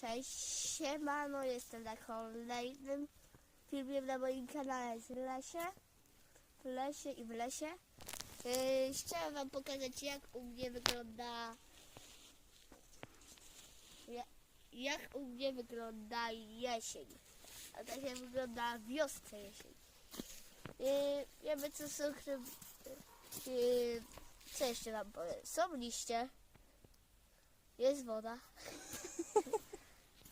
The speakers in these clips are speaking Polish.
Cześć, siemano, jestem na kolejnym filmie na moim kanale z lesie, w lesie i w lesie. Yy, chciałam wam pokazać jak u mnie wygląda ja- jak u mnie wygląda jesień, a tak jak wygląda w wiosce jesień. Yy, wiemy co są yy, co jeszcze wam powiem, są liście, jest woda.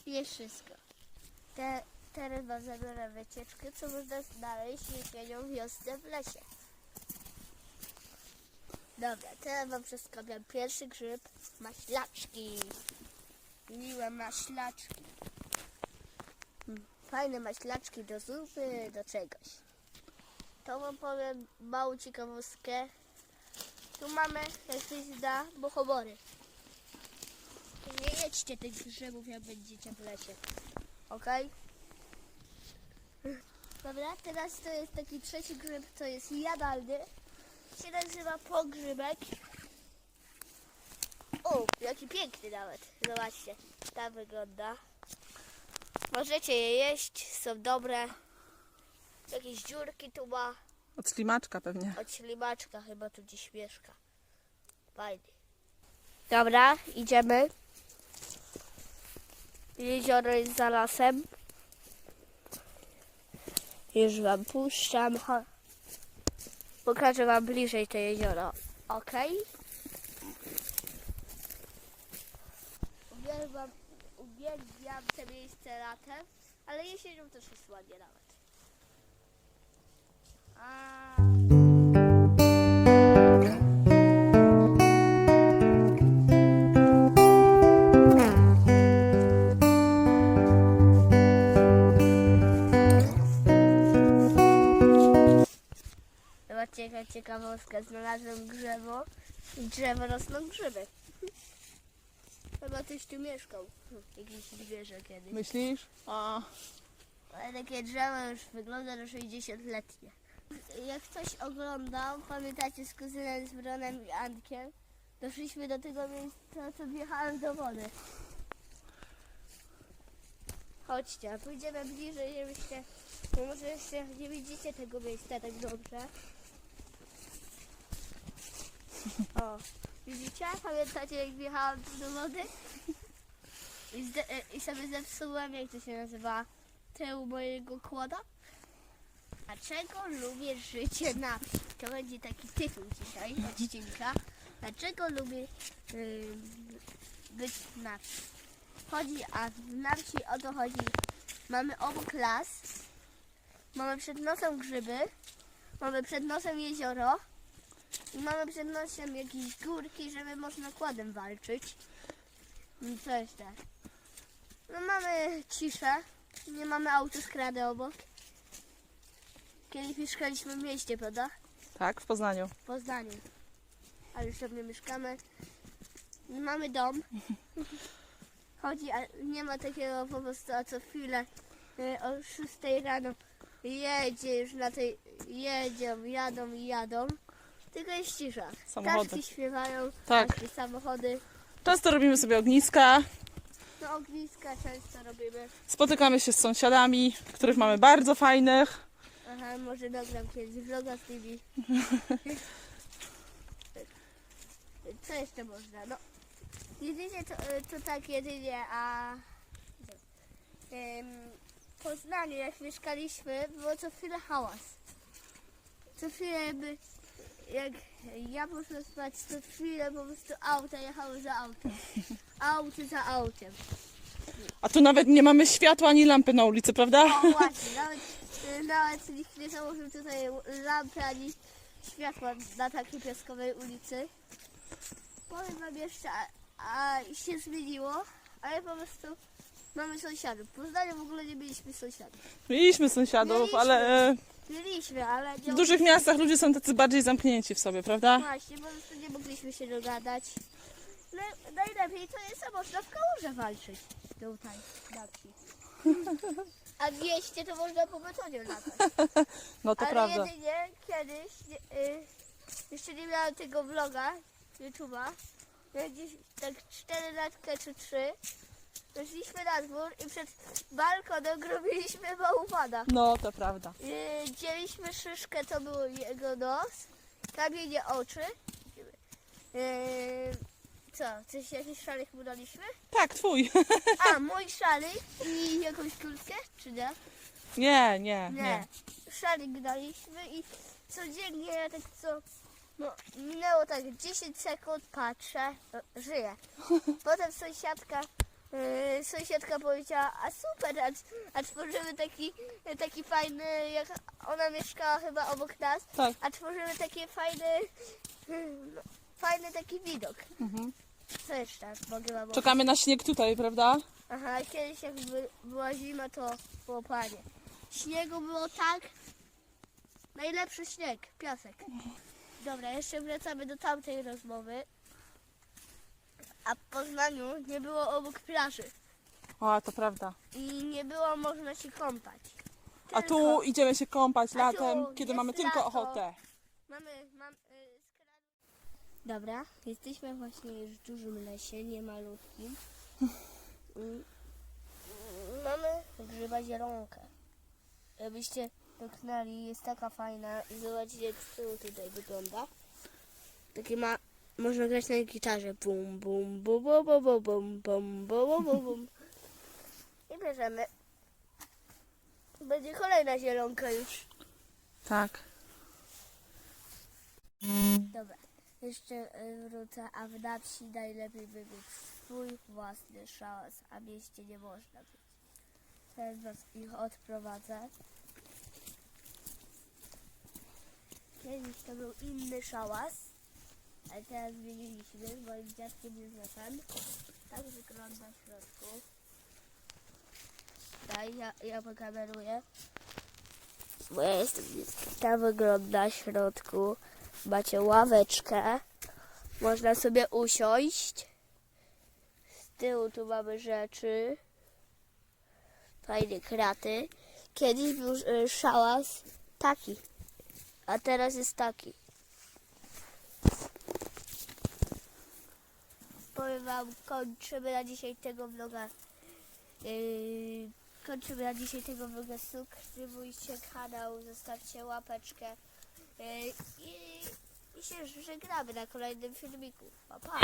Jest wszystko. Te, teraz wam zabiorę wycieczkę, co można znaleźć jesienią w wiosce w lesie. Dobra, teraz wam przedstawiam pierwszy grzyb. Maślaczki. Miłe maślaczki. Mm, Fajne maślaczki do zupy, do czegoś. To wam powiem małą ciekawostkę. Tu mamy, jak ktoś zda, bohobory. Jedźcie tych grzybów, jak będziecie w lesie. Okej? Dobra, teraz to jest taki trzeci grzyb, to jest jadalny. Się nazywa pogrzybek. O, jaki piękny nawet. Zobaczcie, tak wygląda. Możecie je jeść, są dobre. Jakieś dziurki tu ma. Od ślimaczka pewnie. Od ślimaczka chyba tu gdzieś mieszka. Fajnie. Dobra, idziemy. Jezioro jest za lasem. Już wam puszczam. Pokażę wam bliżej to jezioro. Ok? Uwielbiam, uwielbiam te miejsce latem, ale jesienią też jest ładnie nawet. A... Ciekawostka. Znalazłem drzewo i drzewo rosną grzyby. Chyba ktoś tu mieszkał. Jakiś zwierzę kiedyś. Myślisz? A, Ale takie drzewo już wygląda na 60-letnie. Jak ktoś oglądał, pamiętacie z kuzynem, z Bronem i Antkiem, doszliśmy do tego miejsca, co wjechałem do wody. Chodźcie, pójdziemy bliżej, żebyście, bo może jeszcze nie widzicie tego miejsca tak dobrze. O, widzicie? Pamiętacie jak wjechałam do wody? I, zde- e, I sobie zepsułem, jak to się nazywa, tył mojego kłoda. Dlaczego lubię życie na wsi? To będzie taki tytuł dzisiaj odcinka. Dlaczego lubię być na wsi? Chodzi, a na wsi o to chodzi. Mamy obok las, mamy przed nosem grzyby, mamy przed nosem jezioro i mamy przed nosem jakieś górki, żeby można kładem walczyć. I co jeszcze? No mamy ciszę, nie mamy autostrady obok. Kiedyś mieszkaliśmy w mieście, prawda? tak, w Poznaniu. W Poznaniu. A już sobie mieszkamy. Nie mamy dom. Chodzi, a nie ma takiego po prostu, a co chwilę y, o 6 rano jedzie już na tej, jedzią, jadą i jadą. Tylko jest cisza. Samochody. Ptaszki śpiewają, Tak. ptaszki, samochody. Często robimy sobie ogniska, No ogniska często robimy. spotykamy się z sąsiadami, których mamy bardzo fajnych. Aha, może nagram kiedyś vloga z nimi. Co jeszcze można? No, jedynie to, to tak jedynie, a em, w Poznaniu jak mieszkaliśmy, było co chwilę hałas. Co chwilę jakby, jak ja poszłam spać, co chwilę po prostu auta jechały za autem. Auty za autem. A tu nawet nie mamy światła ani lampy na ulicy, prawda? O właśnie, nawet, nawet nikt nie założył tutaj lampy ani światła na takiej piaskowej ulicy. Powiem wam jeszcze, a, a się zmieniło, ale po prostu mamy sąsiadów. W Poznaniu w ogóle nie mieliśmy sąsiadów. Mieliśmy sąsiadów, Mieliśmy. ale Mieliśmy, ale nie w dużych miastach ludzie są tacy bardziej zamknięci w sobie, prawda? Właśnie, po prostu nie mogliśmy się dogadać. No, najlepiej to jest, a można w kałuże walczyć. Tutaj, na wsi. A w mieście to można po betonie latać. No to Ale prawda. jedynie kiedyś, nie, y, jeszcze nie miałam tego vloga, YouTube'a, jak gdzieś tak 4 latka czy 3, Wyszliśmy na dwór i przed balkonem robiliśmy bałwana. No, to prawda. Yy, Dzieliśmy szyszkę, to był jego nos, kamienie oczy. Yy, co, coś, jakiś szalik mu daliśmy? Tak, twój. A, mój szalik i jakąś kulkę, czy nie? Nie, nie, Nie. Szalik daliśmy i codziennie ja tak co, no minęło tak 10 sekund, patrzę, żyję. Potem sąsiadka, yy, sąsiadka powiedziała, a super, a, a tworzymy taki, taki fajny, jak ona mieszkała chyba obok nas, Tak. a tworzymy taki fajny, no, fajny taki widok. Mhm. Co jeszcze mogę wam Czekamy na śnieg tutaj, prawda? Aha, kiedyś jak by, była zima, to było panie. Śniegu było tak. Najlepszy śnieg, piasek. Dobra, jeszcze wracamy do tamtej rozmowy. A w Poznaniu nie było obok plaży O, to prawda. i nie było można się kąpać. A Tylko tu idziemy się kąpać A tu latem, kiedy jest mamy tylko lato. ochotę. Mamy, mam, y, skra- Dobra, jesteśmy właśnie już w dużym lesie, nie malutkim. Mm, Mamy grzyba zielonkę. Jakbyście dotknęli, jest taka fajna i zobaczcie jak z tyłu tutaj wygląda. Takie ma, można grać na gitarze. Bum, bum, bum, bum, bum, bum, bum, bum, bum, bum, bum. I bierzemy. Będzie kolejna zielonka już. Tak. Dobra, jeszcze y, wrócę, a w na wsi najlepiej by mieć swój własny szałas, a w mieście nie można być. Teraz was ich odprowadzę. Kiedyś to był inny szałas, ale teraz zmieniliśmy moim dziadkiem Józefem. Tak wygląda w środku. Daj, ja, ja pokameruję. Bo ja jestem dzieckiem. Tak wygląda w środku. Macie ławeczkę. Można sobie usiąść. Z tyłu tu mamy rzeczy. Fajne kraty. Kiedyś był e, szałas taki. A teraz jest taki. Powiem wam, kończymy na dzisiaj tego vloga. Yy, kończymy na dzisiaj tego vloga. Subskrybujcie kanał, zostawcie łapeczkę. Yy, i, I się żegnamy na kolejnym filmiku. Pa, pa.